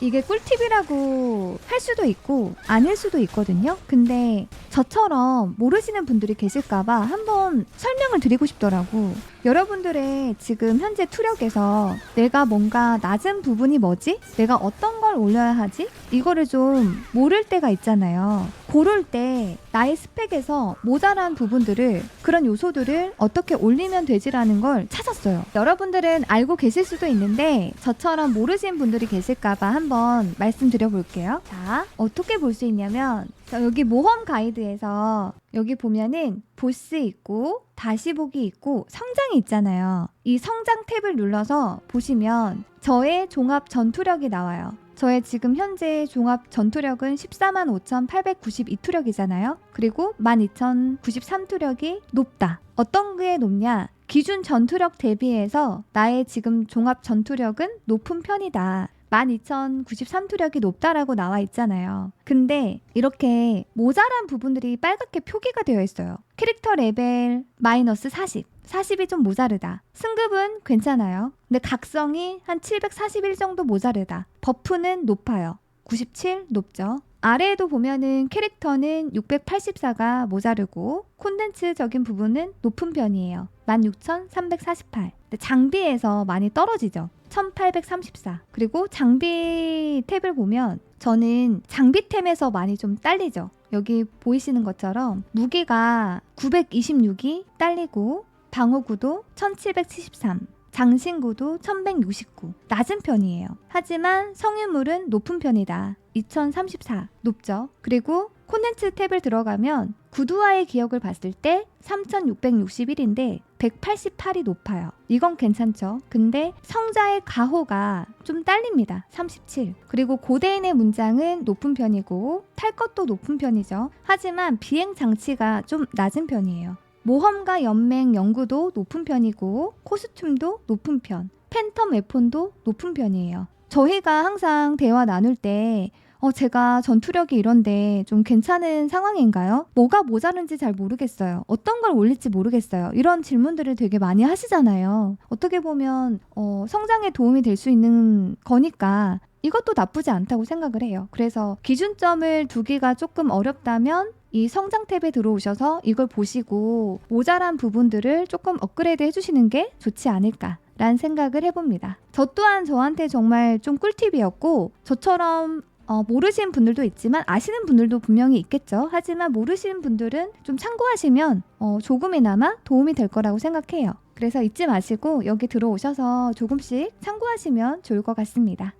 이게 꿀팁이라고 할 수도 있고 아닐 수도 있거든요. 근데 저처럼 모르시는 분들이 계실까봐 한번 설명을 드리고 싶더라고. 여러분들의 지금 현재 투력에서 내가 뭔가 낮은 부분이 뭐지? 내가 어떤 걸 올려야 하지? 이거를 좀 모를 때가 있잖아요. 고를 때 나의 스펙에서 모자란 부분들을 그런 요소들을 어떻게 올리면 되지라는 걸 찾았어요. 여러분들은 알고 계실 수도 있는데 저처럼 모르신 분들이 계실까봐 한번 말씀드려 볼게요. 자, 어떻게 볼 수 있냐면 자, 여기 모험 가이드에서 여기 보면은 보스 있고 다시 보기 있고 성장이 있잖아요. 이 성장 탭을 눌러서 보시면 저의 종합 전투력이 나와요. 저의 지금 현재 종합 전투력은 14만 5,892투력이잖아요. 그리고 12,093투력이 높다. 어떤 게 높냐? 기준 전투력 대비해서 나의 지금 종합 전투력은 높은 편이다. 12,093투력이 높다라고 나와 있잖아요. 근데 이렇게 모자란 부분들이 빨갛게 표기가 되어 있어요. 캐릭터 레벨 마이너스 40. 40이 좀 모자르다. 승급은 괜찮아요. 근데 각성이 한 741 정도 모자르다. 버프는 높아요. 97 높죠. 아래에도 보면은 캐릭터는 684가 모자르고 콘텐츠적인 부분은 높은 편이에요. 16,348. 근데 장비에서 많이 떨어지죠. 1834. 그리고 장비 탭을 보면 저는 장비템에서 많이 좀 딸리죠. 여기 보이시는 것처럼 무게가 926이 딸리고 방어구도 1773. 장신구도 1169. 낮은 편이에요. 하지만 성유물은 높은 편이다. 2034. 높죠. 그리고 콘텐츠 탭을 들어가면 구두와의 기억을 봤을 때 3661인데 188이 높아요. 이건 괜찮죠. 근데 성자의 가호가 좀 딸립니다. 37. 그리고 고대인의 문장은 높은 편이고 탈 것도 높은 편이죠. 하지만 비행 장치가 좀 낮은 편이에요. 모험가 연맹 연구도 높은 편이고 코스튬도 높은 편. 팬텀 웨폰도 높은 편이에요. 저희가 항상 대화 나눌 때 어, 제가 전투력이 이런데 좀 괜찮은 상황인가요? 뭐가 모자른지 잘 모르겠어요. 어떤 걸 올릴지 모르겠어요. 이런 질문들을 되게 많이 하시잖아요. 어떻게 보면 어, 성장에 도움이 될 수 있는 거니까 이것도 나쁘지 않다고 생각을 해요. 그래서 기준점을 두기가 조금 어렵다면 이 성장 탭에 들어오셔서 이걸 보시고 모자란 부분들을 조금 업그레이드 해주시는 게 좋지 않을까. 라는 생각을 해봅니다. 저 또한 저한테 정말 좀 꿀팁이었고, 저처럼 어, 모르시는 분들도 있지만 아시는 분들도 분명히 있겠죠. 하지만 모르시는 분들은 좀 참고하시면 어, 조금이나마 도움이 될 거라고 생각해요. 그래서 잊지 마시고 여기 들어오셔서 조금씩 참고하시면 좋을 것 같습니다.